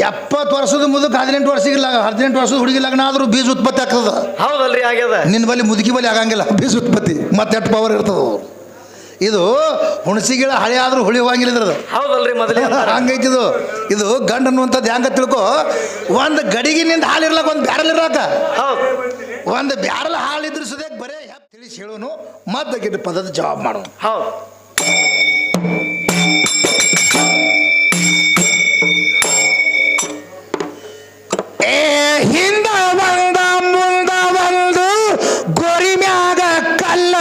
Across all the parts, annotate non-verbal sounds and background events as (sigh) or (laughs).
ಎಪ್ಪತ್ತು ವರ್ಷದ ಮುದುಕ ಹದಿನೆಂಟು ವರ್ಷಕ್ಕೆ ಹದಿನೆಂಟು ವರ್ಷದ ಹುಡುಗಿ ಲಗ್ನ ಆದರೂ ಬೀಜ ಉತ್ಪತ್ತಿ ಆಗ್ತದ. ಹೌದಲ್ರಿ ಆಗ್ಯದ. ನಿನ್ನ ಬಲ್ಲಿ ಮುದುಕಿ ಬಲಿ ಆಗಂಗಿಲ್ಲ ಬೀಜ ಉತ್ಪತ್ತಿ ಮತ್ತೆ ಎಷ್ಟು ಪವರ್ ಇರ್ತದ ಇದು ಹುಣಸಿ ಗಿಡ ಹಳೆ ಆದ್ರೂ ಹುಳಿ ಹೋಗಿಲ್ಲ ಇದ್ರದ್ದು ಹೌದಲ್ರಿ ಮೊದಲೇ (laughs) ಹಂಗೈತಿ ಇದು. ಇದು ಗಂಡ ಅನ್ನುವಂಥದ್ದು ಹೆಂಗ ತಿಳ್ಕೊ ಒಂದು ಗಡಿಗಿನಿಂದ ಹಾಲು ಒಂದು ಬ್ಯಾರಲ್ ಇರ್ಲಾಕ. ಒಂದು ಬ್ಯಾರಲ್ ಹಾಲು ಇದ್ರ ಸುದೇ ಬರೇ ತಿಳಿಸಿ ಹೇಳೋನು ಮತ್ತೆ ಗಿಡ ಪದದ ಜವಾಬ್ ಮಾಡೋನು. ಹೌದು. ಹಿಂದ ಬಂದ, ಮುಂದ ಒಂದು ಗೊರಿ ಮ್ಯಾಗ ಕಲ್ಲ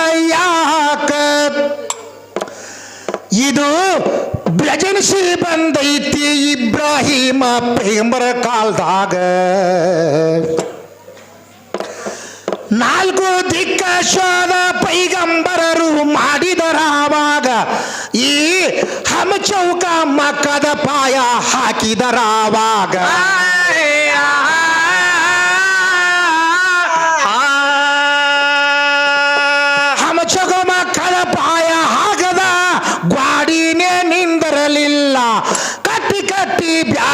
ಇದು ಬ್ರಜನ್ಸಿ ಬಂದೈತಿ ಇಬ್ರಾಹಿಮ ಪೈಂಬರ ಕಾಲದಾಗ. ನಾಲ್ಕು ದಿಕ್ಕ ಶೋಧ ಪೈಗಂಬರರು ಮಾಡಿದರಾವಾಗ ಈ ಹಮಚೌಕ ಮಕ್ಕದ ಪಾಯ ಹಾಕಿದರಾವಾಗ.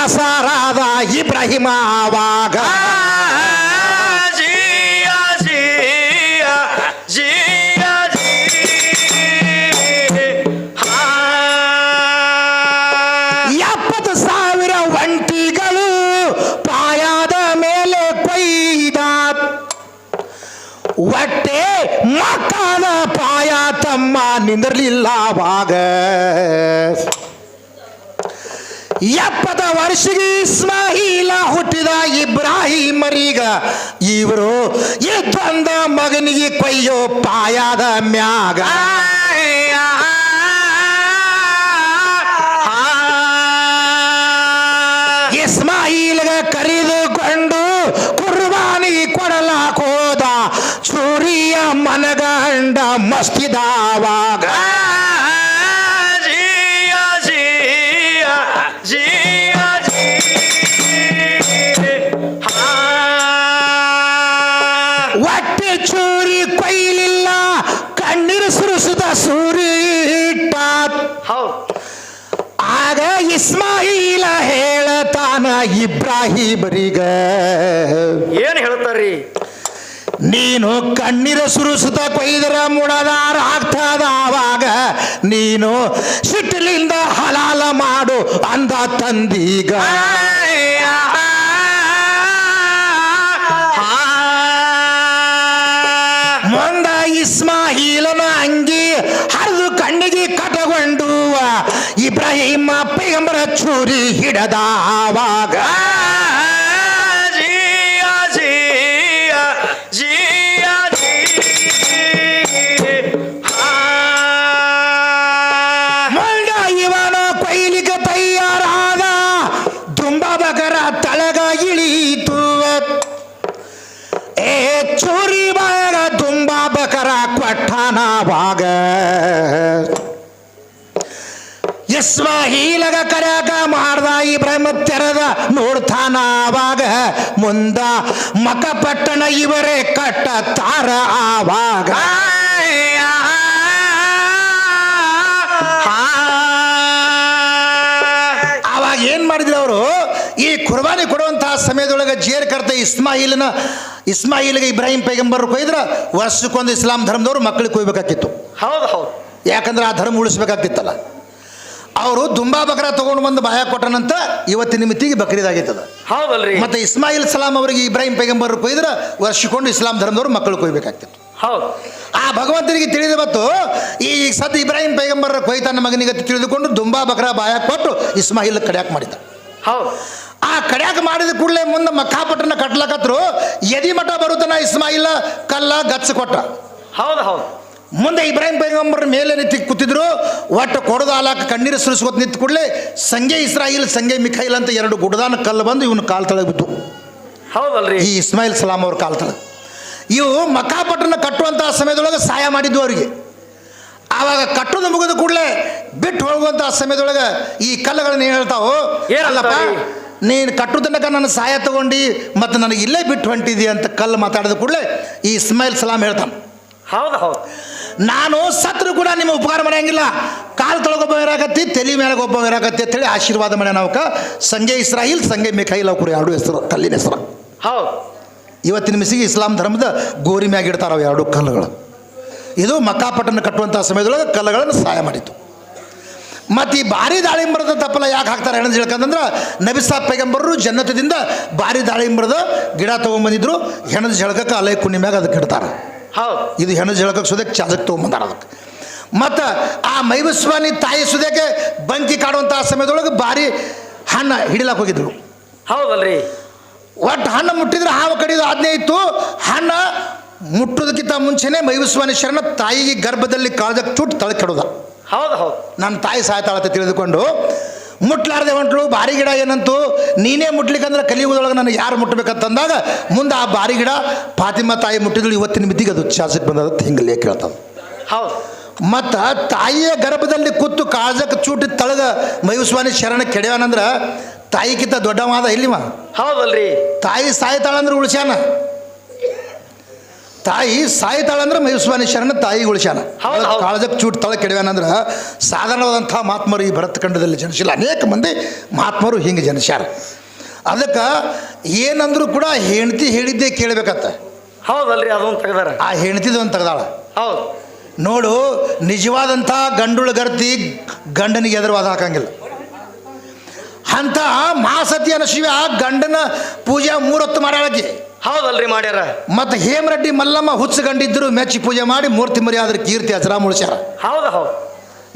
ಬ್ಯಾಸರಾದ ಇಬ್ರಾಹಿಮ ಆವಾಗ. ಎಪ್ಪತ್ತು ಸಾವಿರ ಒಂಟಿಗಳು ಪಾಯದ ಮೇಲೆ ಕೊಯ್ದ. ಹೊಟ್ಟೆ ಮಕ್ಕಳ ಪಾಯ ತಮ್ಮ ನಿಂದಿರಲಿಲ್ಲ ಅವಾಗ ವರ್ಷಿಗೆ ಇಸ್ಮಾಯಿಲ ಹುಟ್ಟಿದ ಇಬ್ರಾಹಿಮರೀಗ. ಇವರು ಇದ್ದಂದ ಮಗನಿಗೆ ಕೊಯ್ಯೋ ಪಾಯದ ಮ್ಯಾಗ. ಇಸ್ಮಾಹೀಲ್ಗ ಕರೆದುಕೊಂಡು ಕುರ್ಬಾನಿ ಕೊಡಲಾಕ ಹೋದ ಚೂರಿಯ ಮನಗಂಡ ಮಸ್ತಿದಾವಾಗ. ಇಸ್ಮಾಯಿಲ ಹೇಳತಾನ ಇಬ್ರಾಹಿಬರಿಗ ಏನ್ ಹೇಳ್ತಾರ್ರಿ? ನೀನು ಕಣ್ಣೀರ ಸುರಿಸುತ್ತ ಕೊಯ್ದರ ಮುಡದಾರ ಆಗ್ತದ ಆವಾಗ ನೀನು ಸಿಟ್ಟಿಲಿಂದ ಹಲಾಲ ಮಾಡು ಅಂದ ತಂದೀಗ. ಮಂದ ಇಸ್ಮಾಯಿಲನ ಅಂಗಿ ಹರಿದು ಕಣ್ಣಿಗೆ ಕಟಗೊಂಡು ಇಬ್ರಾಹಿಮ ಪೈಗಂಬರ ಚೂರಿ ಹಿಡದ ಮಾಡ್ದ ಇಬ್ರಾಹಿಮ ತೆರೆದ ನೋಡ್ತಾನ ಆವಾಗ ಮುಂದ ಮಕಪಟ್ಟಣ ಇವರೇ ಕಟ್ಟ ತಾರ ಆವಾಗ. ಅವಾಗ ಏನ್ ಮಾಡಿದ್ರು ಅವರು? ಈ ಕುರ್ಬಾನಿ ಕೊಡುವಂತಹ ಸಮಯದೊಳಗೆ ಜೇರ್ ಕರ್ತ ಇಸ್ಮಾಯಿಲ್ನ ಇಸ್ಮಾಯಿಲ್ಗೆ ಇಬ್ರಾಹಿಂ ಪೈಗಂಬರ್ ಕೊಯ್ದ್ರ ವರ್ಷಕ್ಕೊಂದು ಇಸ್ಲಾಂ ಧರ್ಮದವರು ಮಕ್ಕಳಿಗೆ ಕೊಯ್ಬೇಕಾಗಿತ್ತು ಹೌದು ಹೌದು. ಯಾಕಂದ್ರೆ ಆ ಧರ್ಮ ಉಳಿಸ್ಬೇಕಾಗ್ತಿತ್ತಲ್ಲ. ಅವರು ದುಂಬಾ ಬಕರ ತಗೊಂಡು ಬಂದು ಬಾಯ ಕೊಟ್ಟನಂತ ಇವತ್ತಿನ ಮಿತಿಗೆ ಬಕ್ರೀದಾಗೈತದ ಹೌದಲ್ರಿ. ಮತ್ತೆ ಇಸ್ಮಾಯಿಲ್ ಸಲಾಂ ಅವರಿಗೆ ಇಬ್ರಾಹಿಂ ಪೈಗಂಬರ್ ಕೊಯ್ದ್ರ ವರ್ಷಿಕೊಂಡು ಇಸ್ಲಾಂ ಧರ್ಮದವ್ರು ಮಕ್ಕಳು ಕೊಯ್ಬೇಕಾಗ್ತಿತ್ತು. ಹೌದು. ಆ ಭಗವಂತನಿಗೆ ತಿಳಿದವತ್ತು ಈ ಸದ್ ಇಬ್ರಾಹಿಂ ಪೈಗಂಬರ ಕೊಯ್ತಾನ ಮಗನಿಗೆ ತಿಳಿದುಕೊಂಡು ದುಂಬಾ ಬಕರ ಬಾಯ ಕೊಟ್ಟು ಇಸ್ಮಾಯಿಲ್ ಕಡ್ಯಾಕ್ ಮಾಡಿದ ಹೌದು. ಆ ಕಡ್ಯಾಕ್ ಮಾಡಿದ ಕೂಡಲೇ ಮುಂದೆ ಮಕ್ಕಾಪಟ್ಟಣ ಕಟ್ಲಕತ್ರು ಎದಿ ಮಠ ಬರುತ್ತನ ಇಸ್ಮಾಯಿಲ್ ಕಲ್ಲ ಗಚ್ಚ ಕೊಟ್ಟ ಹೌದು ಹೌದು. ಮುಂದೆ ಇಬ್ರಾಹಿಂ ಪೈಗಂಬರ್ ಮೇಲೆ ನಿಂತು ಕೂತಿದ್ರು. ಒಟ್ಟು ಕೊಡದ ಆಲಾಕ ಕಣ್ಣೀರು ಸುರಿಸ್ಕೊತ ನಿಂತ ಕೂಡಲೇ ಸಂಗೆ ಇಸ್ರಾಯಿಲ್ ಸಂಗೆ ಮಿಖೈಲ್ ಅಂತ ಎರಡು ಗುಡದಾನ ಕಲ್ಲು ಬಂದು ಇವನು ಕಾಲ್ ತಳಗೆ ಬಿತ್ತು ಹೌದಲ್ರಿ. ಈ ಇಸ್ಮಾಯಿಲ್ ಸಲಾಂ ಅವ್ರ ಕಾಲ್ ತಳಗೆ. ಇವು ಮಕ್ಕಾಪಟ್ಟಣ ಕಟ್ಟುವಂತಹ ಸಮಯದೊಳಗೆ ಸಹಾಯ ಮಾಡಿದ್ದು ಅವರಿಗೆ. ಆವಾಗ ಕಟ್ಟೋದು ಮುಗಿದ ಕೂಡಲೇ ಬಿಟ್ಟು ಹೋಗುವಂತಹ ಸಮಯದೊಳಗೆ ಈ ಕಲ್ಲುಗಳನ್ನ ಏನು ಹೇಳ್ತಾವೋ? ಏನ್ ಅಲ್ಲಪ್ಪ ಹೇಳ್ತಾವ್ರಿ? ನೀನು ಕಟ್ಟುದನಕ ನನ್ನ ಸಹಾಯ ತಗೊಂಡು ಮತ್ತು ನನಗೆ ಇಲ್ಲೇ ಬಿಟ್ಟು ಹೊಂಟಿದಿ ಅಂತ ಕಲ್ಲು ಮಾತಾಡಿದ ಕೂಡಲೇ ಈ ಇಸ್ಮಾಯಿಲ್ ಸಲಾಂ ಹೇಳ್ತಾನೆ. ಹೌದು ಹೌದು. ನಾನು ಸತ್ರು ಕೂಡ ನಿಮ್ಮ ಉಪಕಾರ ಮಾಡಂಗಿಲ್ಲ ಕಾಲು ತೊಳಗೊಬ್ಬ ಇರಾಕತ್ತಿ ತಲೆ ಮೇಲೆ ಒಬ್ಬ ಇರಾಕತ್ತಿ ಅಂತೇಳಿ ಆಶೀರ್ವಾದ ಮಾಡ್ಯ ನಾವಕ ಸಂಜೆ ಇಸ್ರಾಯಿಲ್ ಸಂಜೆ ಮಿಖೈಲ್ ಅವ್ರು ಎರಡು ಹೆಸರು ಕಲ್ಲಿನ ಹೆಸರು. ಹೌದು. ಇವತ್ತಿನ ಮಿಸಿಗೆ ಇಸ್ಲಾಂ ಧರ್ಮದ ಗೋರಿ ಮ್ಯಾಗ ಇಡ್ತಾರ ಅವು ಎರಡು ಕಲ್ಲುಗಳು. ಇದು ಮಕ್ಕಾಪಟ್ಟಣ ಕಟ್ಟುವಂಥ ಸಮಯದೊಳಗೆ ಕಲ್ಲುಗಳನ್ನು ಸಹಾಯ ಮಾಡಿತು. ಮತ್ತು ಈ ಭಾರಿ ದಾಳಿಂಬರದ ತಪ್ಪಲ ಯಾಕೆ ಹಾಕ್ತಾರೆ ಹೆಣ್ಣು ಹೇಳ್ಕಂತಂದ್ರೆ ನಬಿಸಾ ಪೈಗಂಬರರು ಜನ್ನತದಿಂದ ಭಾರಿ ದಾಳಿಂಬರದ ಗಿಡ ತೊಗೊಂಬಂದಿದ್ರು. ಹೆಣದ ಜಳಕಕ್ಕೆ ಅಲೈ ಕುಣಿಮ್ಯಾಗ ಅದಕ್ಕೆ ಇಡ್ತಾರೆ. ಹೌದು. ಇದು ಹೆಣ್ಣು ಜಳಕಕ್ಕೆ ಸುದಕ್ಕೆ ಚಾದಕ್ಕೆ ತೊಗೊಂಬಂದಾರ ಅದಕ್ಕೆ. ಮತ್ತು ಆ ಮೈಬಸ್ವಾನಿ ತಾಯಿ ಸುದಕ್ಕೆ ಬಂಕಿ ಕಾಡುವಂಥ ಸಮಯದೊಳಗೆ ಭಾರಿ ಹಣ್ಣು ಹಿಡಿಲಕ್ಕೆ ಹೋಗಿದ್ರು. ಹೌದಲ್ರಿ. ಒಟ್ಟು ಹಣ್ಣು ಮುಟ್ಟಿದ್ರೆ ಹಾವು ಕಡಿದು ಆಜ್ಞೆ ಇತ್ತು. ಹಣ್ಣು ಮುಟ್ಟೋದಕ್ಕಿಂತ ಮುಂಚೆನೇ ಮೈಬಸ್ವಾನಿ ಶರಣ ತಾಯಿಗೆ ಗರ್ಭದಲ್ಲಿ ಕಾಳದಕ್ಕೆ ಚುಟ್ಟು ತಳಕ್ಕೆ ಕೆಡೋದ. ಹೌದು ಹೌದು. ನನ್ನ ತಾಯಿ ಸಾಯ್ತಾಳತ್ತೆ ತಿಳಿದುಕೊಂಡು ಮುಟ್ಲಾರ್ದೆ ಹೊಂಟ್ಲು ಬಾರಿ ಗಿಡ ಏನಂತು? ನೀನೇ ಮುಟ್ಲಿಕ್ಕಂದ್ರೆ ಕಲಿಯುಗದೊಳಗೆ ನನಗೆ ಯಾರು ಮುಟ್ಟಬೇಕಂತಂದಾಗ ಮುಂದೆ ಆ ಬಾರಿ ಗಿಡ ಫಾತಿಮಾ ತಾಯಿ ಮುಟ್ಟಿದ್ರು ಇವತ್ತಿನ ಮಿತಿಗೆ ಅದು ಶಾಸಕ್ಕೆ ಬಂದದ ಹಿಂಗಲ್ಲೇ ಕೇಳ್ತದೆ ಹೌದು. ಮತ್ತು ತಾಯಿಯ ಗರ್ಭದಲ್ಲಿ ಕೂತು ಕಾಜಕ್ಕೆ ಚೂಟಿ ತಳಗ ಮಯೂಸ್ವಾನಿ ಶರಣ ಕೆಡ್ಯಾನಂದ್ರೆ ತಾಯಿಗಿಂತ ದೊಡ್ಡವಾದ ಇಲ್ಲಿವ? ಹೌದಲ್ರಿ. ತಾಯಿ ಸಾಯ್ತಾಳಂದ್ರೆ ಉಳಿಸ್ಯಾನ? ತಾಯಿ ಸಾಯ್ತಾಳಂದ್ರೆ ಮೈಸ್ವಾನಿ ಶರಣ ತಾಯಿ ಉಳಿಸ್ಯಾನ. ಕಾಳಜಕ್ಕೆ ಚೂಟ್ ತಳ ಕೆಡವ್ಯಾನಂದ್ರೆ ಸಾಧಾರಣವಾದಂಥ ಮಹಾತ್ಮರು ಈ ಭರತ್ ಖಂಡದಲ್ಲಿ ಜನಿಸಿಲ್ಲ. ಅನೇಕ ಮಂದಿ ಮಹಾತ್ಮರು ಹಿಂಗೆ ಜನಿಸ್ಯಾರ. ಅದಕ್ಕೆ ಏನಂದ್ರೂ ಕೂಡ ಹೆಂಡತಿ ಹೇಳಿದ್ದೇ ಕೇಳಬೇಕತ್ತ. ಹೌದಲ್ರಿ ಅದೊಂದು ತೆಗ್ದಾರ. ಆ ಹೆಂಡತಿದೊಂದು ತೆಗ್ದಾಳ. ಹೌದು. ನೋಡು ನಿಜವಾದಂಥ ಗಂಡುಳಗರ್ತಿ ಗಂಡನಿಗೆ ಎದುರುವಾದ ಹಾಕಂಗಿಲ್ಲ. ಅಂತ ಮಹಾಸತಿ ಅನ್ನೋ ಶಿವ ಗಂಡನ ಪೂಜೆ ಮೂರೊತ್ತು ಮಾಡ್ಯಾಳಕಿ. ಹೌದಲ್ರಿ ಮಾಡ್ಯಾರ? ಮತ್ತು ಹೇಮರೆಡ್ಡಿ ಮಲ್ಲಮ್ಮ ಹುಚ್ಚಗಂಡಿದ್ರು ಮೆಚ್ಚಿ ಪೂಜೆ ಮಾಡಿ ಮೂರ್ತಿ ಮರ್ಯಾದ್ರ ಆದ್ರೆ ಕೀರ್ತಿ ಹಸರ ಮುಳ್ಸ್ಯಾರ. ಹೌದು ಹೌದು.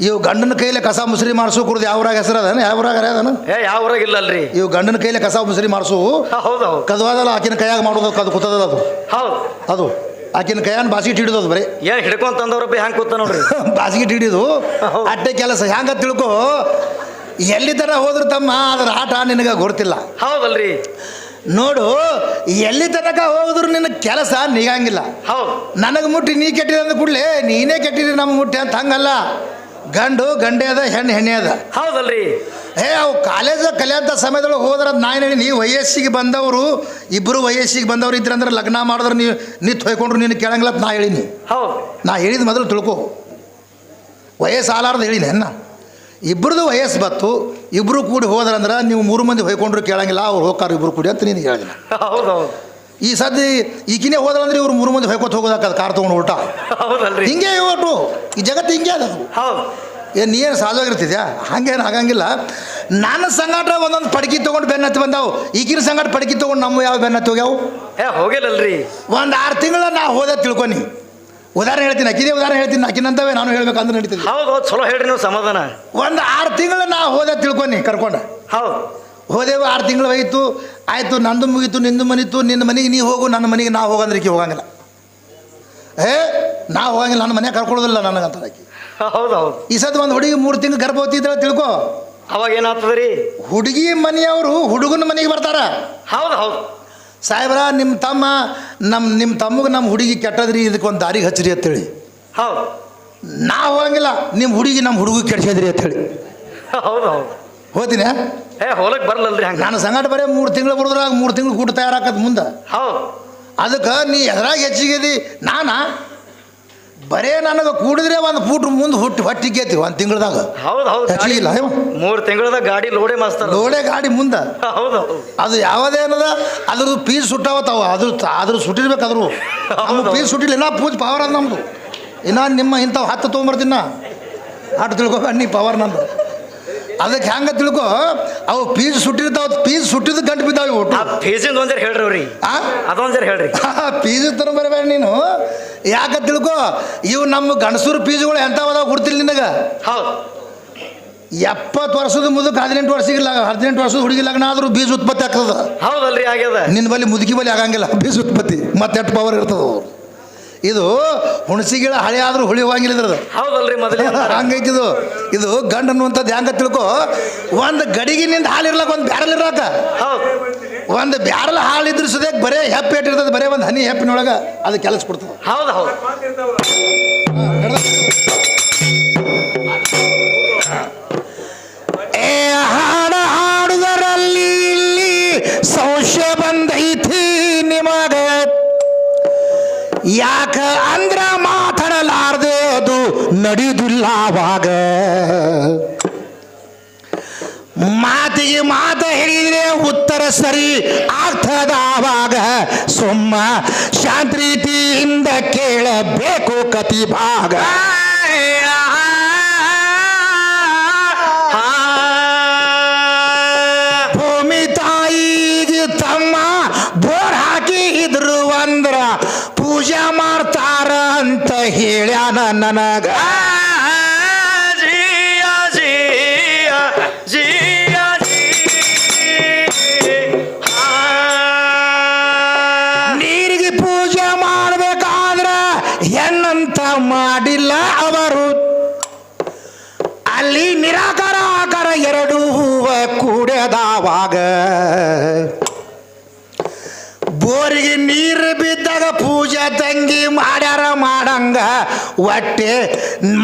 ಇವು ಗಂಡನ ಕೈಲಿ ಕಸ ಮುಸ್ರಿ ಮಾಡಿಸು ಕುಡ್ದು ಯಾವ್ರಾಗ ಹೆಸರು ಅದಾನ? ಯಾವ್ರಾಗ ಅದಾನ? ಏ ಯಾವ ಊರಾಗ ಇಲ್ಲಲ್ರಿ. ಇವು ಗಂಡನ ಕೈಲಿ ಕಸ ಮುಸ್ರಿ ಮಾಡಿಸು. ಹೌದು ಹೌದು. ಕದವಾದಲ್ಲ ಆಕಿನ ಕೈಯಾಗ ಮಾಡೋದು ಅದು ಕೂತದ ಅದು. ಹೌದು. ಅದು. ಆಕಿನ ಕೈಯಾನ ಬಾಸಿಗೆ ಹಿಡಿದು ಅದು ಬರೀ. ಏನ್ ಹಿಡ್ಕೊಂಡ್ ತಂದವ್ರಪ್ಪ ಹೆಂಗ್ ಕೂತ ನೋಡ್ರಿ? (laughs) ಬಾಸಿಗೆ ಹಿಡಿದು. ಅಟ್ಟೆ ಕೆಲಸ ಹ್ಯಾಂಗ ತಿಳ್ಕೊ. ಎಲ್ಲಿ ತರ ಹೋದ್ರು ತಮ್ಮ ಅದ್ರ ಆಟ ನಿನಗೆ ಗೊತ್ತಿಲ್ಲ ಹೌದಲ್ರಿ. ನೋಡು ಎಲ್ಲಿ ತನಕ ಹೋದ್ರು ನಿನ್ನ ಕೆಲಸ ನೀಗಂಗಿಲ್ಲ. ಹೌದು. ನನಗೆ ಮುಟ್ಟಿ ನೀ ಕೆಟ್ಟಿದೆ ಅಂದ ಕೂಡಲೇ ನೀನೇ ಕೆಟ್ಟಿದ್ರಿ ನಮ್ಮ ಮುಟ್ಟಿ ಅಂತ ಹಂಗಲ್ಲ. ಗಂಡು ಗಂಡೆ ಅದ ಹೆಣ್ಣು ಹೆಣ್ಣೆ ಅದ. ಹೌದಲ್ರಿ. ಏ ಅವು ಕಾಲೇಜ್ ಕಲಿಯೋಂಥ ಸಮಯದೊಳಗೆ ಹೋದ್ರೆ ನಾ ಹೇಳಿ ನೀ ವಯಸ್ಸಿಗೆ ಬಂದವರು ಇಬ್ಬರು ವಯಸ್ಸಿಗೆ ಬಂದವರು ಇದ್ರಂದ್ರೆ ಲಗ್ನ ಮಾಡಿದ್ರೆ ನೀವು ನೀ ತೊಯ್ಕೊಂಡ್ರು ನೀನು ಕೇಳಂಗಿಲ್ಲ ಅಂತ ನಾ ಹೇಳಿನಿ. ಹೌದು. ನಾ ಹೇಳಿದ ಮೊದಲು ತಿಳ್ಕೊ. ವಯಸ್ಸು ಆಲಾರ್ದು ಹೇಳಿನಿ ಅನ್ನ. ಇಬ್ಬರದು ವಯಸ್ಸು ಬತ್ತು ಇಬ್ಬರು ಕೂಡಿ ಹೋದ್ರಂದ್ರೆ ನೀವು ಮೂರು ಮಂದಿ ಹೊಯ್ಕೊಂಡ್ರು ಕೇಳಂಗಿಲ್ಲ ಅವ್ರು ಹೋಗ್ತಾರೆ ಇಬ್ಬರು ಕೂಡಿ ಅಂತ ನೀನು ಹೌದು ಈ ಸದ್ಯ ಈಗಿನೇ ಹೋದ್ರಂದ್ರೆ ಇವ್ರು ಮೂರು ಮಂದಿ ಹೈಕೋತ ಹೋಗೋದಕ್ಕೆ ಅದು ಕಾರ್ ತೊಗೊಂಡು ಊಟ ಹಿಂಗೆ ಒಟ್ಟು ಈ ಜಗತ್ತು ಹಿಂಗೆ ಅದ. ಹೌದು. ಏನು ನೀನು ಹಂಗೇನು ಆಗಂಗಿಲ್ಲ. ನನ್ನ ಸಂಗಾಟ ಒಂದೊಂದು ಪಡಕಿ ತೊಗೊಂಡು ಬೆನ್ನತ್ತಿ ಬಂದಾವು. ಈಗಿನ ಸಂಗಾಟ ಪಡಕಿ ತೊಗೊಂಡು ನಮ್ಮ ಯಾವ ಬೆನ್ನತ್ತಿ ಹೋಗ್ಯಾವು? ಏ ಹೋಗಿಲ್ಲಲ್ರಿ. ಒಂದು ಆರು ತಿಂಗಳ ನಾ ಹೋದೆ ತಿಳ್ಕೊನಿ ಉದಾಹರಣೆ ಹೇಳ್ತೀನಿ ಅಕ್ಕಿದೆ ಉದಾಹರಣೆ ಹೇಳ್ತೀನಿ ಅಕ್ಕಿನಂತವೇ ನಾನು ಹೇಳ್ಬೇಕಂದ್ರೆ ಅಂದ್ರೆ ಹೌದು ಹೌದು ಚಲೋ ಹೇಳ್ರಿ ನೀವು ಸಮಾಧಾನ. ಒಂದು ಆರು ತಿಂಗಳು ನಾ ಹೋದೆ ತಿಳ್ಕೊನಿ ಕರ್ಕೊಂಡು. ಹೌದು. ಹೋದೆವು ಆರು ತಿಂಗಳು ಹೋಯ್ತು ಆಯಿತು ನಂದು ಮುಗೀತು ನಿಂದು ಮನಿತು ನಿನ್ನ ಮನೆಗೆ ನೀ ಹೋಗು ನನ್ನ ಮನೆಗೆ ನಾ ಹೋಗಂದ್ರೆ ಅಕ್ಕಿ ಹೋಗಂಗಿಲ್ಲ. ಏ ನಾ ಹೋಗಂಗಿಲ್ಲ ನನ್ನ ಮನೆ ಕರ್ಕೊಳ್ಳೋದಿಲ್ಲ ನನಗಂತ ಆಕಿ. ಹೌದು ಹೌದು. ಈ ಸದ್ ಒಂದು ಹುಡುಗಿ ಮೂರು ತಿಂಗಳು ಗರ್ಭವತಿ ಇದ್ದಾಳೆ ತಿಳ್ಕೊ. ಅವಾಗ ಏನಾಗ್ತದ್ರಿ? ಹುಡುಗಿ ಮನೆಯವರು ಹುಡುಗನ ಮನೆಗೆ ಬರ್ತಾರ. ಹೌದು ಹೌದು. ಸಾಹೇಬ್ರ ನಿಮ್ಮ ತಮ್ಮ ನಮ್ಮ ನಿಮ್ಮ ತಮ್ಮಗೆ ನಮ್ಮ ಹುಡುಗಿ ಕೆಟ್ಟದ್ರಿ ಇದಕ್ಕೆ ಒಂದು ದಾರಿಗೆ ಹಚ್ಚಿರಿ ಅಂತೇಳಿ. ಹೌದು. ನಾ ಹೋಗಂಗಿಲ್ಲ ನಿಮ್ಮ ಹುಡುಗಿ ನಮ್ಮ ಹುಡುಗಿ ಕೆಡ್ಸದ್ರಿ ಅಂತೇಳಿ. ಹೌದು ಹೌದು. ಹೋದಿನ ಏ ಹೋಲಕ್ಕೆ ಬರಲ್ಲಲ್ರಿ ಹಂಗೆ. ನಾನು ಸಂಗಾಟ ಬರೀ ಮೂರು ತಿಂಗಳು ಬರೋದ್ರಾಗ ಮೂರು ತಿಂಗಳು ಕೂಟ ತಯಾರಾಕತ್ ಮುಂದೆ. ಹೌದು. ಅದಕ್ಕೆ ನೀ ಎದ್ರಾಗ ಹೆಚ್ಚಿಗೆದಿ ನಾನಾ? ಬರೇ ನನಗೆ ಕೂಡಿದ್ರೆ ಒಂದು ಫೂಟ್ ಮುಂದೆ ಹುಟ್ಟಿ ಹೊಟ್ಟಿ ಹೊಟ್ಟಿಗೇತಿ ಒಂದು ತಿಂಗಳದಾಗ. ಹೌದು ಹೌದು ಹೆಚ್ಚಿಗಿಲ್ಲ ಮೂರು ತಿಂಗಳದಾಗ ಗಾಡಿ ಲೋಡೆ ಮಾಸ್ತಾರ ಲೋಡೆ ಗಾಡಿ ಮುಂದೆ. ಹೌದು ಅದು ಯಾವುದೇನದ ಅದ್ರದ್ದು ಪೀಸ್ ಸುಟ್ಟಾವತ್ತಾವ ಅದ್ರ ಅದ್ರ ಸುಟ್ಟಿರ್ಬೇಕಾದ್ರು ನಮ್ಮ ಹೌದು. ಪೀಸ್ ಸುಟ್ಟಿಲ್ಲ ಇನ್ನ ಪೂಜೆ ಪವರ್ ಅದ ನಮ್ಮದು ಇನ್ನ ನಿಮ್ಮ ಇಂಥವು ಹತ್ತು ತೊಗೊಂಬರ್ತೀನ ಅಟ್ಟು ತಿಳ್ಕೊಬೇಡ ನೀ ಪವರ್ ನಂದು. ಅದಕ್ಕೆ ಹೆಂಗೆ ತಿಳ್ಕೊ? ಅವು ಪೀಸ್ ಸುಟ್ಟಿರ್ತಾವ ಪೀಸ್ ಸುಟ್ಟಿದ್ದು ಗಂಟು ಬಿದ್ದಾವ ಊಟ ಒಟ್ಟು. ಫೀಸಿಂದ ಒಂದ್ಸರ ಹೇಳ್ರಿ ಅವ್ರಿ. ಹೇಳ್ರಿ. (laughs) ಪೀಸ್ ತರ ಬರಬೇಡ ನೀನು. ಯಾಕ ತಿಳ್ಕೊ? ಇವು ನಮ್ಮ ಗಂಡಸೂರು ಪೀಸ್ಗಳು ಎಂಥವದಾವ ಕೊಡ್ತಿಲ್ಲ ನಿನಗ? ಹೌದು. ಎಪ್ಪತ್ತು ವರ್ಷದ ಮುದುಕ ಹದಿನೆಂಟು ವರ್ಷಗಿಲ್ಲ ಹದಿನೆಂಟು ವರ್ಷದ ಹುಡುಗಿ ಲಗ್ನ ಆದರೂ ಬೀಜ ಉತ್ಪತ್ತಿ ಆಗ್ತದ. ಹೌದಲ್ರಿ ಆಗ್ಯದ. ನಿನ್ನ ಬಳಿ ಮುದುಕಿ ಬಳಿ ಆಗಂಗಿಲ್ಲ ಬೀಜ ಉತ್ಪತ್ತಿ. ಮತ್ತೆ ಪವರ್ ಇರ್ತದ ಇದು ಹುಣಸಿಗಿಳ ಹಳೆ ಆದ್ರೂ ಹುಳಿ ಹೋಗಂಗಿಲ್ಲ ಇದ್ರದ್ದು ಹೌದಲ್ರಿ ಮೊದಲೇ (laughs) ಹಂಗೈತಿ ಇದು ಇದು ಗಂಡ ಅನ್ನುವಂಥದ್ದು ಹೆಂಗ ತಿಳ್ಕೊ? ಒಂದು ಗಡಿಗಿನಿಂದ ಹಾಲು ಇರ್ಲಕ್ಕ ಒಂದು ಬ್ಯಾರಲ್ ಇರ್ಲಾಕ ಹೌದು. ಒಂದು ಬ್ಯಾರಲ್ ಹಾಲು ಇದ್ರ ಸುದೇಕ್ ಬರೇ ಹೆಪ್ಪ ಇಟ್ಟಿರ್ತದೆ ಬರೇ ಒಂದು ಹನಿ ಹೆಪ್ಪಿನೊಳಗೆ ಅದು ಕೆಲಸ ಕೊಡ್ತದೆ. ಹೌದು ಹೌದು. ಏ ಹಾಡ ಹಾಡುದರಲ್ಲಿ ಇಲ್ಲಿ ಸಂಶಯ ಬಂದೈತಿ ನಿಮಗ. ಯಾಕ ಅಂದ್ರ ಮಾತಾಡಲಾರ್ದೆ ನಡೆಯುವುದಿಲ್ಲ ಆವಾಗ ಮಾತಿಗೆ ಮಾತ ಹೇಳಿದ್ರೆ ಉತ್ತರ ಸರಿ ಆಗ್ತದ ಆವಾಗ ಸುಮ್ಮ ಶಾಂತ ರೀತಿಯಿಂದ ಕೇಳಬೇಕು ಕತಿ ಭಾಗ. ಹೇಳ್ಯಾನ ನನಗ. ನೀರಿಗೆ ಪೂಜೆ ಮಾಡಬೇಕಾದ್ರ ಹೆಣ್ಣಂತ ಮಾಡಿಲ್ಲ ಅವರು. ಅಲ್ಲಿ ನಿರಾಕಾರ ಆಕಾರ ಎರಡು ಹೂವ ಕೂಡ್ಯದಾವಾಗ ಬೋರಿಗೆ ನೀರು ಬಿದ್ದಾಗ ಪೂಜೆ ತಂಗಿ ಮಾಡ್ಯಾರ ಮಾಡಂಗ ಒಟ್ಟೆ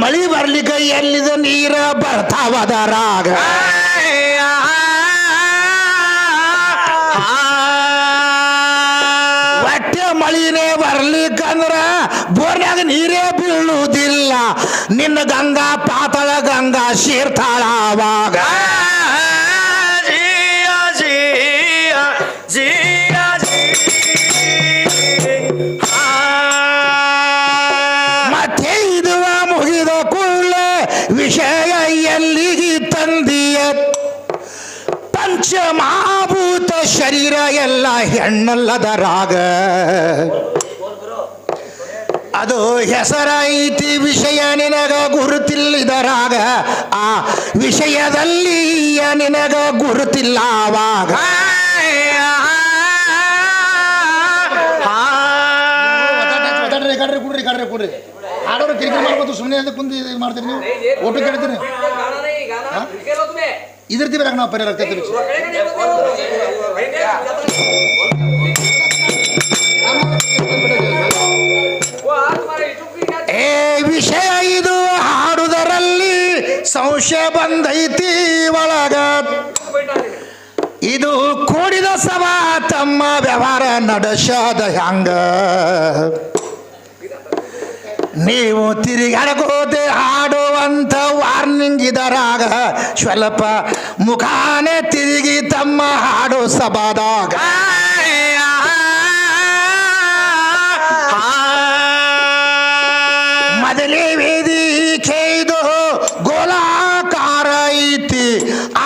ಮಳಿ ಬರ್ಲಿಕ್ಕೆ ಎಲ್ಲಿದ ನೀರ ಬರ್ತಾವದರಾಗ ಒಟ್ಟೆ ಮಳಿನೇ ಬರ್ಲಿಕ್ಕಂದ್ರ ಬೋರ್ನಾಗ ನೀರೇ ಬೀಳುವುದಿಲ್ಲ ನಿನ್ನ ಗಂಗಾ ಪಾತಳ ಗಂಗಾ ಶೀರ್ಥಾಳಾವಾಗ ಪಂಚಮಹಾಭೂತ ಶರೀರ ಎಲ್ಲ ಹೆಣ್ಣಲ್ಲದರಾಗ ಅದು ಹೆಸರೈತಿ ವಿಷಯ ನಿನಗ ಗುರುತಿಲ್ಲದರಾಗ ಆ ವಿಷಯದಲ್ಲಿ ನಿನಗ ಗುರುತಿಲ್ಲ ಆವಾಗ. ಕಡ್ರಿ ಕುಡ್ರಿ ಕಡ್ರಿ ಕುಡ್ರಿ ಆಡೋರು ಕ್ರಿಕೆಟ್ ಮಾಡ್ಬೋದು ಸುಮ್ಮನೆ ಅದಕ್ಕೆ ಕುಂದು ಇದು ಮಾಡ್ತೀರಿ ನೀವು? ಒಟ್ಟು ಕೇಳ್ತೀನಿ. ಇದ್ರತಿ ಬರಾಗ ನಾವು ಪರಿಹಾರ ಆಗ್ತೈತೆ ಏ, ವಿಷಯ ಇದು, ಹಾಡುದರಲ್ಲಿ ಸಂಶಯ ಬಂದೈತಿ ಒಳಗ. ಇದು ಕೂಡಿದ ಸಭಾ ತಮ್ಮ ವ್ಯವಹಾರ ನಡೆಸದ ಹ್ಯಾಂಗ? ನೀವು ತಿರುಗಾಡಕೋತೆ ಹಾಡುವಂತ ವಾರ್ನಿಂಗ್ ಇದರಾಗ ಸ್ವಲ್ಪ ಮುಖಾನೆ ತಿರುಗಿ ತಮ್ಮ ಹಾಡು ಸಭಾದಾಗ. ಮೊದಲೇ ವೇದಿ ಇದು ಗೋಲಾಕಾರ ಐತಿ,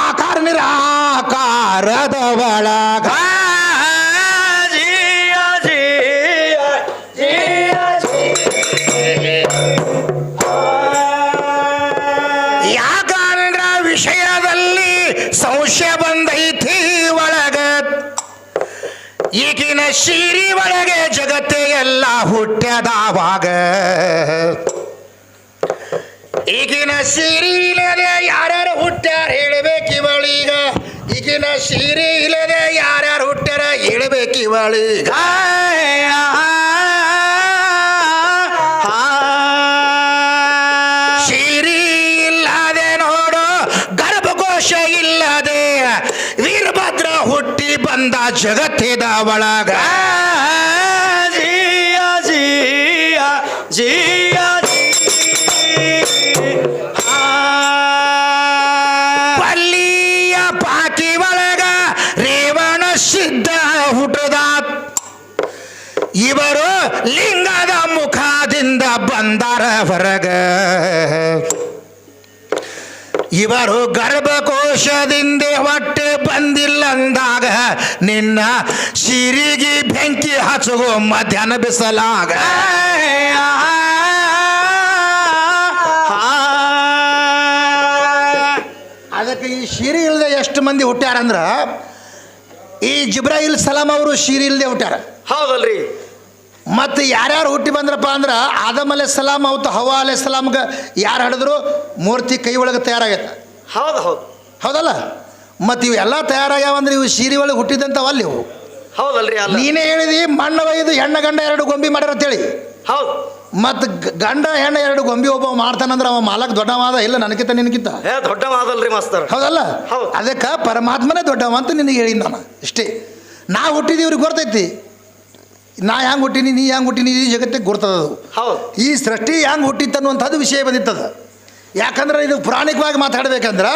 ಆಕಾರ ನಿರಾಕಾರದ ಶೀರಿ ಒಳಗೆ ಜಗತ್ತೆ ಎಲ್ಲ ಹುಟ್ಟ್ಯದಾವಾಗ. ಈಗಿನ ಸಿರಿ ಇಲ್ಲದೆ ಯಾರ್ಯಾರು ಹುಟ್ಟ್ಯಾರ ಹೇಳ್ಬೇಕಿವಳೀಗ ಈಗಿನ ಸಿರಿ ಇಲ್ಲದೆ ಯಾರ್ಯಾರು ಹುಟ್ಟ್ಯಾರ ಹೇಳ್ಬೇಕಿವಳೀಗ ಬಂದ ಜಗತ್ತಿದ ಒಳಗ ಪಲ್ಲಿಯ ಪಾಕಿ ಒಳಗ ರೇವಣ ಸಿದ್ಧ ಹುಟ್ಟದ. ಇವರು ಲಿಂಗದ ಮುಖದಿಂದ ಬಂದಾರ ಹೊರಗ. ಇವರು ಗರ್ಭಕೋಶದಿಂದ ಹೊಟ್ಟೆ ಬಂದಿಲ್ಲ ಅಂದಾಗ ನಿನ್ನ ಸಿರಿಗೆ ಬೆಂಕಿ ಹಚ್ಚುವ ಮಧ್ಯಾಹ್ನ ಬಿಸಲಾಗ ಅದಕ್ಕೆ ಈ ಶಿರಿ ಇಲ್ಲದೆ ಎಷ್ಟು ಮಂದಿ ಹುಟ್ಟ್ಯಾರಂದ್ರ ಈ ಜಿಬ್ರಾಹಿಲ್ ಸಲಾಂ ಅವರು ಶಿರಿ ಇಲ್ಲದೆ ಹುಟ್ಟ್ಯಾರ ಹೌದಲ್ರಿ ಮತ್ತು ಯಾರ್ಯಾರು ಹುಟ್ಟಿ ಬಂದ್ರಪ್ಪ ಅಂದ್ರೆ ಆದಮ್ ಅಲೆ ಸಲಾಮ್ ಅವತ್ತು ಹವಾ ಅಲೆ ಸಲಾಮ್ಗೆ ಯಾರು ಹಿಡಿದ್ರು ಮೂರ್ತಿ ಕೈ ಒಳಗೆ ತಯಾರಾಗೈತೆ. ಹೌದು ಹೌದು. ಹೌದಲ್ಲ? ಮತ್ತು ಇವೆಲ್ಲ ತಯಾರಾಗ್ಯಾವ ಅಂದ್ರೆ ಇವು ಸೀರೆ ಒಳಗೆ ಹುಟ್ಟಿದಂಥವಲ್ಲ ಇವು. ಹೌದಲ್ರಿ ನೀನೇ ಹೇಳಿದಿ ಮಣ್ಣು ಒಯ್ದು ಹೆಣ್ಣ ಗಂಡ ಎರಡು ಗೊಂಬಿ ಮಾಡ್ಯಾರ ಅಂತೇಳಿ. ಹೌದು. ಮತ್ತು ಗಂಡ ಹೆಣ್ಣ ಎರಡು ಗೊಂಬಿ ಒಬ್ಬ ಮಾಡ್ತಾನಂದ್ರೆ ಅವ ಮಾಲಕ್ ದೊಡ್ಡವಾದ? ಇಲ್ಲ ನನಗಿಂತ ನಿನಗಿಂತ ದೊಡ್ಡವಾದಲ್ರಿ ಮಾಸ್ತರ್. ಹೌದಲ್ಲ? ಹೌದು. ಅದಕ್ಕೆ ಪರಮಾತ್ಮನೇ ದೊಡ್ಡವ ಅಂತ ನಿನಗೆ ಹೇಳಿದ ನಾನು. ಇಷ್ಟೇ. ನಾ ಹುಟ್ಟಿದೀವ್ರಿಗೆ ಗೊತ್ತೈತಿ. ನಾ ಹ್ಯಾಂಗ ಹುಟ್ಟಿನಿ ನೀ ಹೆಂಗೆ ಹುಟ್ಟಿನಿ ಈ ಜಗತ್ತಿಗೆ ಗುರ್ತದ ಅದು. ಹೌದು. ಈ ಸೃಷ್ಟಿ ಹೆಂಗೆ ಹುಟ್ಟಿತ್ತು ಅನ್ನುವಂಥದ್ದು ವಿಷಯ ಬಂದಿತ್ತದ. ಯಾಕಂದ್ರೆ ಇದು ಪುರಾಣಿಕವಾಗಿ ಮಾತಾಡ್ಬೇಕಂದ್ರೆ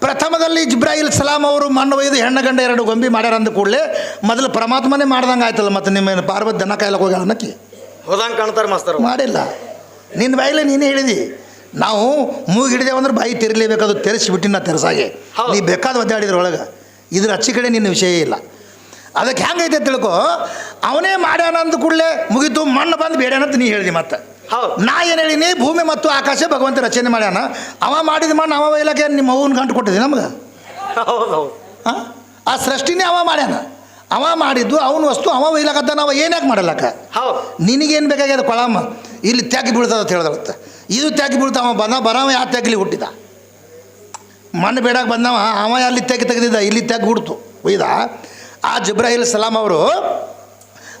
ಪ್ರಥಮದಲ್ಲಿ ಜಿಬ್ರಾಹಿಲ್ ಸಲಾಂ ಅವರು ಮಣ್ಣು ಒಯ್ದು ಹೆಣ್ಣು ಗಂಡ ಎರಡು ಗೊಂಬಿ ಮಾಡ್ಯಾರ ಅಂದ ಕೂಡಲೇ ಮೊದಲು ಪರಮಾತ್ಮನೇ ಮಾಡ್ದಂಗೆ ಆಯ್ತಲ್ಲ ಮತ್ತು ನಿಮ್ಮ ಪಾರ್ವತಿ ದನ ಕಾಯ್ಲಕ್ಕೆ ಹೋಗಿ ಅನ್ನಕ್ಕೆ? ಹೋದಂಗೆ ಕಾಣ್ತಾರೆ ಮಾಸ್ತರ್ ಮಾಡಿಲ್ಲ. ನಿನ್ನ ಬಾಯಿಲೆ ನೀನೇ ಹೇಳಿದಿ. ನಾವು ಮೂಗು ಹಿಡಿದೇವು ಅಂದ್ರೆ ಬಾಯಿ ತೆರಿಲೇಬೇಕು ಅದು ತೆರೆಸಿಬಿಟ್ಟಿನ ನಾ ತೆರೆಸಾಗೆ. ನೀ ಬೇಕಾದ ಒದ್ದಾಡಿದ್ರ ಒಳಗೆ ಇದ್ರ ಅಚ್ಚಿ ಕಡೆ ನಿನ್ನ ವಿಷಯ ಇಲ್ಲ. ಅದಕ್ಕೆ ಹೆಂಗೈತೆ ತಿಳ್ಕೊ. ಅವನೇ ಮಾಡ್ಯಾನ ಅಂದ ಕೂಡಲೇ ಮುಗಿತು ಮಣ್ಣು ಬಂದು ಬೇಡ್ಯಾನ ಅಂತ ನೀ ಹೇಳಿದಿ ಮತ್ತೆ. ಹೌದು. ನಾ ಏನು ಹೇಳಿನಿ ಭೂಮಿ ಮತ್ತು ಆಕಾಶ ಭಗವಂತ ರಚನೆ ಮಾಡ್ಯಾನ. ಅವ ಮಾಡಿದ ಮಣ್ಣು ಅವ ಇಲಾಖೆ ನಿಮ್ಮ ಅವ್ವನ ಗಂಟು ಕೊಟ್ಟಿದೆ ನಮ್ಗೆ. ಹೌದು. ಹೌದು ಆ? ಸೃಷ್ಟಿನೇ ಅವ ಮಾಡ್ಯಾನ. ಅವ ಮಾಡಿದ್ದು ಅವನ ವಸ್ತು ಅವ ಒಯ್ಲಕತ್ತಾನ ಅವ ಏನ್ಯಾಕೆ ಮಾಡಲಕ್ಕ? ಹೌದು. ನಿನಗೇನು ಬೇಕಾಗ್ಯದ ಕೊಳಮ್ಮ? ಇಲ್ಲಿ ತ್ಯಾಗಿ ಬೀಳ್ತದ ಅಂತ ಹೇಳ್ದತ್ತ ಇದು ತ್ಯಾಗಿ ಬೀಳ್ತಾವ ಬಂದ ಬರವ ಯಾವ ತ್ಯಾಗಿಲಿ ಹುಟ್ಟಿದ? ಮಣ್ಣು ಬೇಡಕ್ಕೆ ಬಂದವ ಅವ ಅಲ್ಲಿ ತ್ಯಾಗಿ ತೆಗೆದಿದ್ದ ಇಲ್ಲಿ ತ್ಯಾಗಿ ಹುಡ್ತು ಒಯ್ದ? ಆ ಜುಬ್ರಾಹಿಲ್ ಸಲಾಂ ಅವರು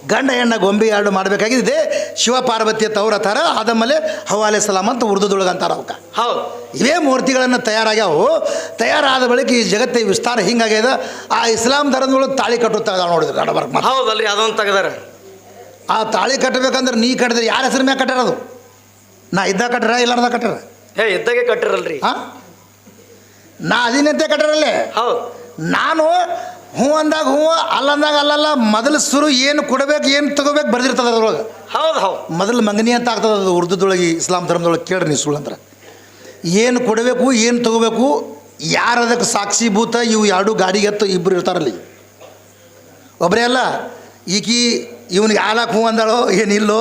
ಗಂಡ ಹೆಣ್ಣ ಗೊಂಬೆ ಎರಡು ಮಾಡಬೇಕಾಗಿದೆ ಶಿವ ಪಾರ್ವತಿಯ ತವ್ರ ಥರ ಆದಮೇಲೆ ಹವಾಲೆ ಸಲಾಮ್ ಅಂತ ಉರ್ದುದೊಳಗೆ ಅಂತಾರೆ ಅವಕ್ಕೆ. ಹೌದು. ಇವೇ ಮೂರ್ತಿಗಳನ್ನು ತಯಾರಾಗ್ಯಾವು. ತಯಾರಾದ ಬಳಿಕ ಈ ಜಗತ್ತಿನ ವಿಸ್ತಾರ ಹಿಂಗಾಗ್ಯದ. ಆ ಇಸ್ಲಾಂ ಧರ್ಮದೊಳಗೆ ತಾಳಿ ಕಟ್ಟುತ್ತಾ ನೋಡಿದ್ರೆ ನಡಬರ್ಕ್ ಹೌದು ಅಲ್ಲಿ ಅದೊಂದು ತೆಗೆದಾರೆ. ಆ ತಾಳಿ ಕಟ್ಟಬೇಕಂದ್ರೆ ನೀ ಕಟ್ಟಿದ್ರೆ ಯಾರ ಹೆಸರು ಮ್ಯಾಗ ಕಟ್ಟಾರದು ನಾ ಇದ್ದಾಗ ಕಟ್ಟರ ಇಲ್ಲಾರ್ದಾಗ ಕಟ್ಟರ ಹೇ ಇದ್ದಾಗೆ ಕಟ್ಟಿರಲ್ರಿ. ಹಾಂ ನಾ ಅದಿನಂತೆ ಕಟ್ಟರಲ್ಲೇ ಹೌದು. ನಾನು ಹ್ಞೂ ಅಂದಾಗ ಹ್ಞೂ ಅಲ್ಲಂದಾಗ ಅಲ್ಲಲ್ಲ ಮೊದಲು ಸುರು ಏನು ಕೊಡಬೇಕು ಏನು ತಗೋಬೇಕು ಬರ್ದಿರ್ತದೆ ಅದ್ರೊಳಗೆ. ಹೌದು ಹೌದು. ಮೊದಲು ಮಂಗನಿ ಅಂತ ಆಗ್ತದೆ ಅದು ಉರ್ದುದೊಳಗೆ ಇಸ್ಲಾಂ ಧರ್ಮದೊಳಗೆ ಕೇಳ್ರಿ ನೀವು ಸುಳ್ಳಂದ್ರೆ. ಏನು ಕೊಡಬೇಕು ಏನು ತಗೋಬೇಕು ಯಾರು ಅದಕ್ಕೆ ಸಾಕ್ಷಿಭೂತ ಇವು ಎರಡೂ ಗಾಡಿಗೆ ಎತ್ತು ಇಬ್ಬರು ಇರ್ತಾರಲ್ಲಿ. ಒಬ್ಬರೇ ಅಲ್ಲ ಈಕಿ ಇವನಿಗೆ ಆಲಾಕ್ ಹ್ಞೂ ಅಂದಾಳೋ ಏನಿಲ್ಲೋ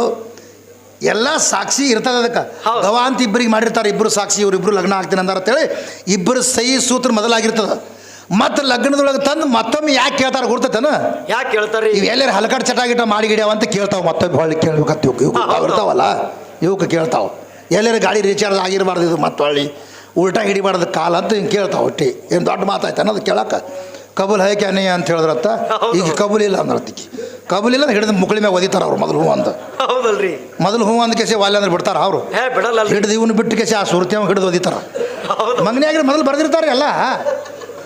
ಎಲ್ಲ ಸಾಕ್ಷಿ ಇರ್ತದೆ ಅದಕ್ಕೆ. ಗವಾ ಅಂತ ಇಬ್ಬರಿಗೆ ಮಾಡಿರ್ತಾರೆ ಇಬ್ಬರು ಸಾಕ್ಷಿ ಇವರಿಬ್ಬರು ಲಗ್ನ ಆಗ್ತೀನಿ ಅಂದಾರ ಅಂತೇಳಿ ಇಬ್ಬರು ಸಹಿ ಸೂತ್ರ ಮೊದಲಾಗಿರ್ತದೆ. ಮತ್ತು ಲಗ್ನದೊಳಗೆ ತಂದು ಮತ್ತೊಮ್ಮೆ ಯಾಕೆ ಕೇಳ್ತಾರೆ ಗುರ್ತತನ? ಯಾಕೆ ಕೇಳ್ತಾರೆ ಇವು ಎಲ್ಲರ ಹಲಕಡ್ ಮಾಡಿ ಗಿಡ್ಯಾವ ಅಂತ ಕೇಳ್ತಾವ ಮತ್ತೊಮ್ಮೆ ಹೊಳ್ಳಿ ಕೇಳ್ಬೇಕಂತ ಇವಕ್ಕೆ ಬರ್ತಾವಲ್ಲ? ಇವಕ್ಕೆ ಕೇಳ್ತಾವ. ಎಲ್ಲರ ಗಾಡಿ ರೀಚಾರ್ಜ್ ಆಗಿರಬಾರ್ದು ಇದು ಮತ್ತೆ ಹೊಳ್ಳಿ. ಉಲ್ಟಾ ಹಿಡಿಬಾರ್ದು ಕಾಲ ಅಂತ ಹಿಂಗೆ ಕೇಳ್ತಾವ ಒಟ್ಟಿ ಏನು ದೊಡ್ಡ ಮಾತಾಯ್ತಾನ ಅದು ಕೇಳಕ್ಕೆ ಕಬುಲ್ ಹೇಗೆ ಅನ್ನಯ್ಯ ಅಂತ ಹೇಳಿದ್ರತ್ತ. ಈಗ ಕಬೂಲ್ ಇಲ್ಲ ಅಂದ್ರತ್ತಿಕ್ಕಿ ಕಬುಲ್ ಇಲ್ಲ ಹಿಡಿದು ಮುಕ್ಳಿ ಮ್ಯಾಗ ಒದಿತಾರ ಅವ್ರು ಮೊದಲು ಹೂ ಅಂತ ಹೌದಲ್ರಿ. ಮೊದಲು ಹೂ ಅಂದ ಕೇಸಿ ವಾಲ್ಯ ಅಂದ್ರೆ ಬಿಡ್ತಾರ ಅವರು. ಹಿಡಿದು ಇವನು ಬಿಟ್ಟು ಕೇಸಿ ಆ ಸುರ್ತಿಯವ ಹಿಡಿದು ಒದಿತಾರ. ಮಂಗನಿಯಾಗಿ ಮೊದಲು ಬರೆದಿರ್ತಾರೆ ಎಲ್ಲ.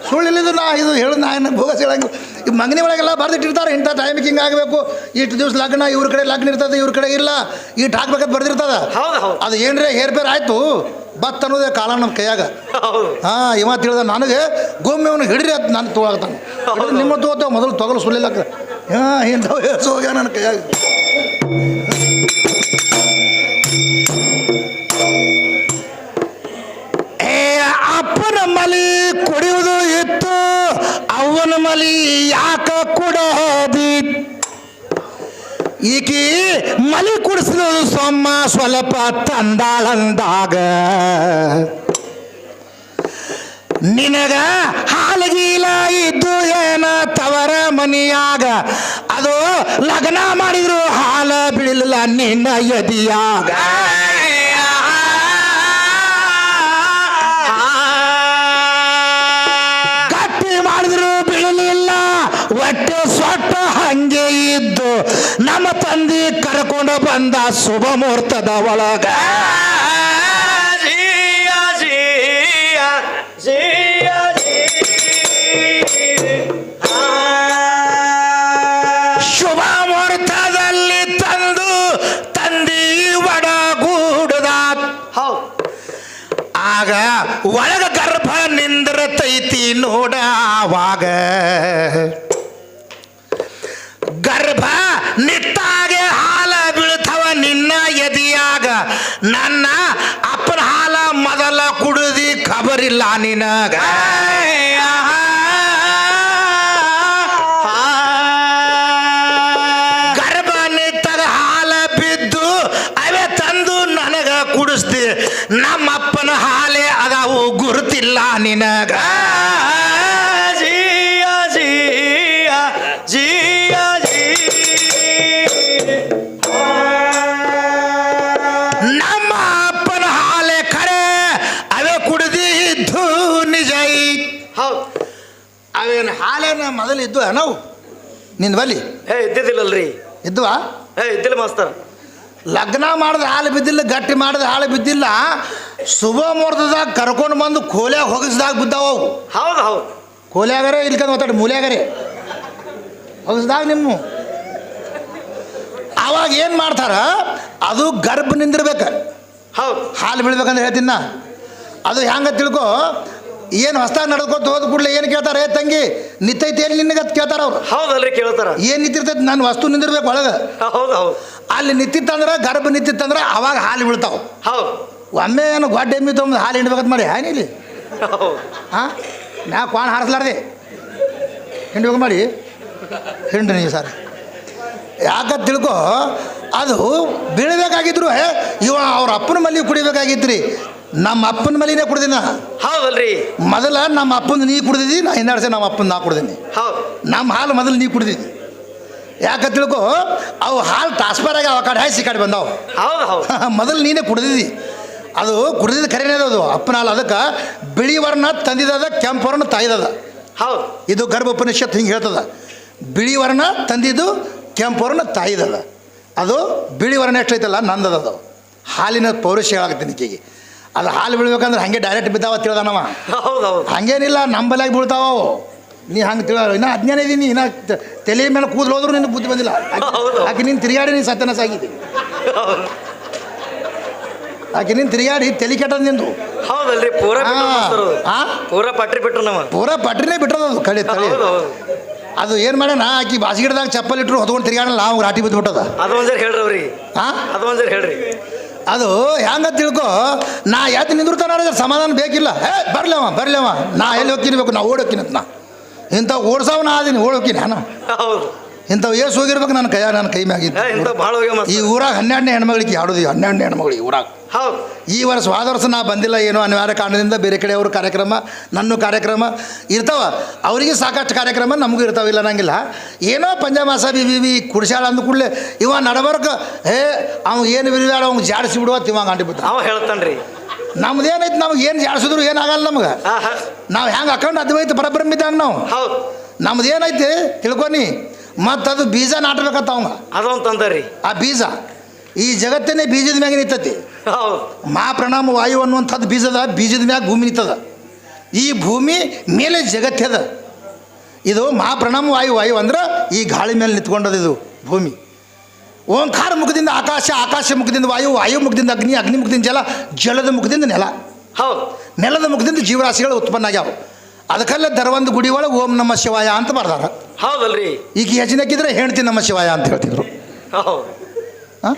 ಸುಳ್ಳಿಲ್ಲಿದ್ದು ನಾ ಇದು ಹೇಳು ನಾ ಏನು ಭೋಗಸ್ ಹೇಳಂಗಿಲ್ಲ. ಈ ಮಂಗನಿ ಒಳಗೆಲ್ಲ ಬರೆದಿಟ್ಟಿರ್ತಾರೆ ಇಂಥ ಟೈಮಿಗೆ ಹಿಂಗೆ ಆಗಬೇಕು. ಇಷ್ಟು ದಿವಸ ಲಗ್ನ ಇವ್ರ ಕಡೆ ಲಗ್ನ ಇರ್ತದೆ ಇವ್ರ ಕಡೆ ಇಲ್ಲ. ಇಟ್ಟು ಹಾಕ್ಬೇಕಂತ ಬರ್ದಿರ್ತದ. ಅದು ಏನ್ರೇ ಹೇರ್ಪೇರ್ ಆಯ್ತು ಬತ್ ಅನ್ನೋದೇ ಕಾಲ ನಮ್ಮ ಕೈಯಾಗ. ಹಾಂ ಇವ ತಿಳಿದ ನನಗೆ ಗೊಮ್ಮೆ ಅವನು ಹಿಡಿರಿ ಅಂತ ನಾನು ತೊಗೊಳ್ತಾನೆ ನಿಮ್ಮ ತೊಗೋತೇವೆ ಮೊದಲು ತೊಗಲು ಸುಳ್ಳಿಲ್ಲ ಹಾಂ ಇಂಥವು ಹೋಗ್ಯ ನನ್ನ ಕೈಯಾಗ. ಮಲಿ ಕುಡಿಯುವುದು ಇತ್ತು ಅವನ ಮಲಿ ಯಾಕ ಕುಡೋದಿ? ಈಕಿ ಮಲಿ ಕುಡಿಸಿದಳು ಸೊಮ್ಮ ಸ್ವಲ್ಪ ತಂದಾಳಂದಾಗ. ನಿನಗ ಹಾಲಗೀಲ ಇದ್ದು ಏನ ತವರ ಮನಿಯಾಗ? ಅದು ಲಗ್ನ ಮಾಡಿದ್ರು ಹಾಲ ಬಿಡಲಿಲ್ಲ ನಿನ್ನ ಎದಿಯಾಗ. ನಮ್ಮ ತಂದೆ ಕರ್ಕೊಂಡು ಬಂದ ಶುಭ ಮುಹೂರ್ತದ ಒಳಗ. ಶುಭ ಮುಹೂರ್ತದಲ್ಲಿ ತಂದು ತಂದಿ ಒಡಗೂಡದ. ಹೌದು. ಆಗ ಒಳಗ ಗರ್ಭ ನಿಂದ್ರತೈತಿ ನೋಡ ಆವಾಗ. ನನ್ನ ಅಪ್ಪನ ಹಾಲ ಮೊದಲ ಕುಡಿದಿ ಖಬರಿಲ್ಲ ನಿನಗ. ಗರ್ಭ ನಿಟ್ಟಾಗ ಹಾಲ ಬಿದ್ದು ಅವೇ ತಂದು ನನಗ ಕುಡಿಸ್ತಿ. ನಮ್ಮಪ್ಪನ ಹಾಲೆ ಅದಾವು, ಗುರುತಿಲ್ಲ ನಿನಗ. ಇದ್ವು ನಾವು? ನಿನ್ನ ಬಲಿ ಏ ಇದ್ದಿದ್ದಿಲ್ಲಲ್ರಿ. ಇದ್ವಾ? ಹೇ ಇದ್ದಿಲ್ಲ ಮಾಸ್ತರ್. ಲಗ್ನ ಮಾಡಿದ ಹಾಲು ಬಿದ್ದಿಲ್ಲ ಗಟ್ಟಿ ಮಾಡಿದ ಹಾಲು ಬಿದ್ದಿಲ್ಲ ಶುಭ ಮುಹೂರ್ತದಾಗ ಕರ್ಕೊಂಡು ಬಂದು ಕೋಲ್ಯಾಗ ಹೊಗಸ್ದಾಗ ಬಿದ್ದಾವ ಅವು. ಹೌದು ಹೌದು. ಕೋಲ್ಯಾಗರೆ ಇಲ್ಕಂದ್ ಮಾತಾಡಿ ಮೂಲ್ಯಾಗರೆ. ಹೊಗಸ್ದಾಗ ನಿಮ್ಮ. ಅವಾಗ ಏನು ಮಾಡ್ತಾರ? ಅದು ಗರ್ಭ ನಿಂದಿರ್ಬೇಕು. ಹೌದು. ಹಾಲು ಬೀಳ್ಬೇಕಂದ್ರೆ ಹೇಳ್ತೀನಿ ನಾ. ಅದು ಹೆಂಗ ತಿಳ್ಕೊ? ಏನು ಹೊಸ್ದಾಗ ನಡ್ಕೊತ ಹೋದ ಕೂಡಲೇ ಏನು ಕೇಳ್ತಾರೆ? ಏ ತಂಗಿ ನಿತ್ತೈತಿ ಏನು ನಿನಗೆ ಅಂತ ಕೇಳ್ತಾರ ಅವ್ರು? ಹೌದಲ್ರಿ ಕೇಳ್ತಾರ. ಏನು ನಿಂತಿರ್ತೈತಿ? ನನ್ನ ವಸ್ತು ನಿಂದಿರ್ಬೇಕು ಒಳಗೆ. ಹೌದು ಹೌದು. ಅಲ್ಲಿ ನಿಂತಿತ್ತಂದ್ರೆ ಗರ್ಭ ನಿಂತಿತ್ತಂದ್ರೆ ಅವಾಗ ಹಾಲು ಬೀಳ್ತಾವೆ. ಹೌದು. ಒಮ್ಮೆ ಏನು ಗೊಡ್ಡೆ ಎಮ್ಮಿ ತೊಗೊಂಡು ಹಾಲು ಹಿಂಡ್ಬೇಕಂತ ಮಾಡಿ ಹಾನಿಲಿ ಹಾ ಹಾಂ? ನಾ ಕ್ವಾಣ ಹಾರಿಸ್ಲಾರ್ದೆ. ಹಿಂಡ್ಬೇಕು ಮಾಡಿ. ಹಿಂಡ್ರಿ ನೀವು ಸರ್. ಯಾಕಂತ ತಿಳ್ಕೊ ಅದು ಬೀಳಬೇಕಾಗಿದ್ರು ಇವ ಅವ್ರ ಅಪ್ಪನ ಮಲ್ಲಿಗೆ ಕುಡಿಬೇಕಾಗಿತ್ತು ರೀ ನಮ್ಮ ಅಪ್ಪನ ಮೇಲೆ ಕುಡ್ದಿನ. ಹೌದಲ್ರಿ. ಮೊದಲ ನಮ್ಮ ಅಪ್ಪನ ನೀ ಕುಡ್ದಿದ್ದಿ ನಾ ಹಿಂದಾಡ್ಸ ನಮ್ಮ ಅಪ್ಪನ ನಾ ಕುಡ್ದೀನಿ. ಹೌದು. ನಮ್ಮ ಹಾಲು ಮೊದಲು ನೀ ಕುಡ್ದಿದ್ದಿ ಯಾಕ ತಿಳ್ಕೊ ಅವು ಹಾಲು ಟ್ರಾನ್ಸ್ಫರ್ ಆಗಿ ಅವ ಕಡೆ ಹಾಯಿಸಿ ಕಡೆ ಬಂದವು. ಹೌದು ಹೌದು. (laughs) ಮೊದಲು ನೀನೇ ಕುಡ್ದಿದ್ದಿ ಅದು ಕುಡ್ದಿದ್ದು ಕರೆನೇ ಅದು ಅಪ್ಪನ ಹಾಲು. ಅದಕ್ಕೆ ಬಿಳಿ ವರ್ಣ ತಂದಿದದ ಕೆಂಪು ವರ್ಣ ತಾಯ್ದದ. ಹೌದು. ಇದು ಗರ್ಭ ಉಪನಿಷತ್ ಹಿಂಗೆ ಹೇಳ್ತದ. ಬಿಳಿ ವರ್ಣ ತಂದಿದ್ದು ಕೆಂಪು ವರ್ಣ ತಾಯಿದದ. ಅದು ಬಿಳಿ ವರ್ಣ ಎಷ್ಟೈತಲ್ಲ ನಂದದ ಅದು ಹಾಲಿನ ಪೌರುಷ ಹೇಳಾಕತ್ತೀನಿ ಈಕೆಗೆ. ಅದು ಹಾಲು ಬೀಳ್ಬೇಕಂದ್ರೆ ಹಂಗೆ ಡೈರೆಕ್ಟ್ ಬಿದ್ದಾವ ತಿಳ್ದಾನವ ಹಂಗೇನಿಲ್ಲ ನಂಬಲಾಗಿ ಬೀಳ್ತಾವ ಅವು. ನೀ ಹಂಗೆ ತಿಳ ಇನ್ನ ಅಜ್ಞಾನ ಇದೀನಿ ಇನ್ನ ತಲೆ ಮೇಲೆ ಕೂದಲು ಹೋದ್ರು ನಿನ್ನ ಬುದ್ಧಿ ಬಂದಿಲ್ಲ. ಆಕೆ- ನೀನು ತಿರುಗಾಡಿ ನೀನು ಸತ್ಯನಾಶ ಆಗಿದ್ದಿ. ಹೌದು. ಆಕೆ ನೀನು ತಿರುಗಾಡಿ ತಲೆ ಕೆಟ್ಟದ ನಿಂದು. ಹೌದಲ್ರಿ ಪೂರ? ಪೂರ ಪಟ್ರಿ ಬಿಟ್ರು ನಮ್ಮ ಪೂರ ಪಟ್ರಿನೇ ಬಿಟ್ಟದ ಅದು ಕಡೆ ತಲೆ. ಅದು ಏನು ಮಾಡ್ಯಾನ ಆಕಿ ಬಾಸಿಗಿಡದಾಗ ಚಪ್ಪಲ್ ಇಟ್ಟರು ಹೊತ್ಕೊಂಡು ತಿರುಗಾಡಲ್ಲ ನಾವು ರಾಟಿ ಬಿದ್ದು ಬಿಟ್ಟದ. ಹೇಳ್ರಿ ಅವ್ರಿಗೆ. ಹಾಂ ಹೇಳ್ರಿ. ಅದು ಹೆಂಗ ತಿಳ್ಕೋ? ನಾ ಯಾತ ನಿಂದಿರ್ತಾನ ಸಮಾಧಾನ ಬೇಕಿಲ್ಲ. ಏ ಬರ್ಲವ ಬರ್ಲವ ನಾ ಎಲ್ಲಿ ಹೋಗ್ತಿರ್ಬೇಕು ನಾ ಓಡೋಕ್ಕಿನ ನಾ. ಇಂಥವು ಓಡ್ಸವ್ ನಾ ಅದೀನಿ ಓಡೋಕ್ಕಿನ ಹೌದು. ಇಂಥವು ಏಸು ಹೋಗಿರ್ಬೇಕು ನನ್ನ ಕೈಯ ನನ್ನ ಕೈ ಇಂಥ ಭಾಳ ಹೋಗ್ಯ ಈ ಊರಾಗ ಹನ್ನೆರಡನೇ ಹೆಣ್ಮಗಳಿಗೆ ಆಡೋದು ಹನ್ನೆರಡನೇ ಹೆಣ್ಮಗಳಿಗೆ ಊರಾಗ? ಹೌದು. ಈ ವರ್ಷ ಹೋದ ವರ್ಷ ನಾ ಬಂದಿಲ್ಲ ಏನೋ ಅನಿವಾರ್ಯ ಕಾರಣದಿಂದ ಬೇರೆ ಕಡೆ ಅವ್ರ ಕಾರ್ಯಕ್ರಮ ನನ್ನ ಕಾರ್ಯಕ್ರಮ ಇರ್ತಾವ. ಅವರಿಗೆ ಸಾಕಷ್ಟು ಕಾರ್ಯಕ್ರಮ ನಮಗೂ ಇರ್ತಾವ ಇಲ್ಲ ಅನ್ನಂಗಿಲ್ಲ. ಏನೋ ಪಂಜಾಮಾಸ ಬಿ ಬಿ ಬಿ ಕುಡ್ಸ್ಯಾಳ ಅಂದ ಕೂಡಲೇ ಇವ ನಡಬರ್ಕ ಹೇ ಅವ್ ಏನು ಬಿರಿದಾಳ ಅವ್ನು ಜಾಡಿಸಿ ಬಿಡುವ ತಿವ ಗಂಟೆ ಬಿಡ್ತಾನ ಅವ ಹೇಳ್ತಾನ್ರಿ. ನಮ್ದು ಏನೈತೆ ನಮ್ಗೆ ಏನು ಜಾಡಿಸಿದ್ರು ಏನಾಗಲ್ಲ ನಮ್ಗೆ. ನಾವು ಹೆಂಗೆ ಅಕೌಂಟ್ ಅದ್ವೈತ ಪರಬ್ರಹ್ಮ ಇದ್ದಂಗೆ ನಾವು. ಹೌದು. ನಮ್ದು ಏನೈತಿ ತಿಳ್ಕೊನಿ ಮತ್ತು ಅದು ಬೀಜ ನಾಟಬೇಕತ್ತ ಅವಂಗ ತಂದರಿ. ಆ ಬೀಜ ಈ ಜಗತ್ತಿನೇ ಬೀಜದ ಮ್ಯಾಗ ನಿಂತತಿ. ಮಾ ಪ್ರಣಾಮ ವಾಯು ಅನ್ನುವಂಥದ್ದು ಬೀಜದ ಬೀಜದ ಮ್ಯಾಗ ಭೂಮಿ ನಿಂತದ. ಈ ಭೂಮಿ ಮೇಲೆ ಜಗತ್ತದ ಇದು ಮಾ ಪ್ರಣಾಮ ವಾಯು ವಾಯು ಅಂದ್ರೆ ಈ ಗಾಳಿ ಮೇಲೆ ನಿಂತ್ಕೊಂಡದ ಇದು ಭೂಮಿ. ಓಂಕಾರ ಮುಖದಿಂದ ಆಕಾಶ ಆಕಾಶ ಮುಖದಿಂದ ವಾಯು ವಾಯು ಮುಖದಿಂದ ಅಗ್ನಿ ಅಗ್ನಿ ಮುಖದಿಂದ ಜಲ ಜಲದ ಮುಖದಿಂದ ನೆಲ. ಹೌದು. ನೆಲದ ಮುಖದಿಂದ ಜೀವರಾಶಿಗಳು ಉತ್ಪನ್ನ ಆಗ್ಯಾವ. ಅದಕ್ಕಲ್ಲೇ ಧರ್ವಂದ ಗುಡಿ ಒಳಗೆ ಓಂ ನಮ ಶಿವಾಯ ಅಂತ ಬರ್ದಾರ. ಹೌದಲ್ರಿ. ಈಗ ಹೆಜ್ಜಿನಕ್ಕಿದ್ರೆ ಹೇಳ್ತೀನಿ ನಮ್ಮ ಶಿವಾಯ ಅಂತ ಹೇಳ್ತಿದ್ರು. ಹೌದು. ಹಾಂ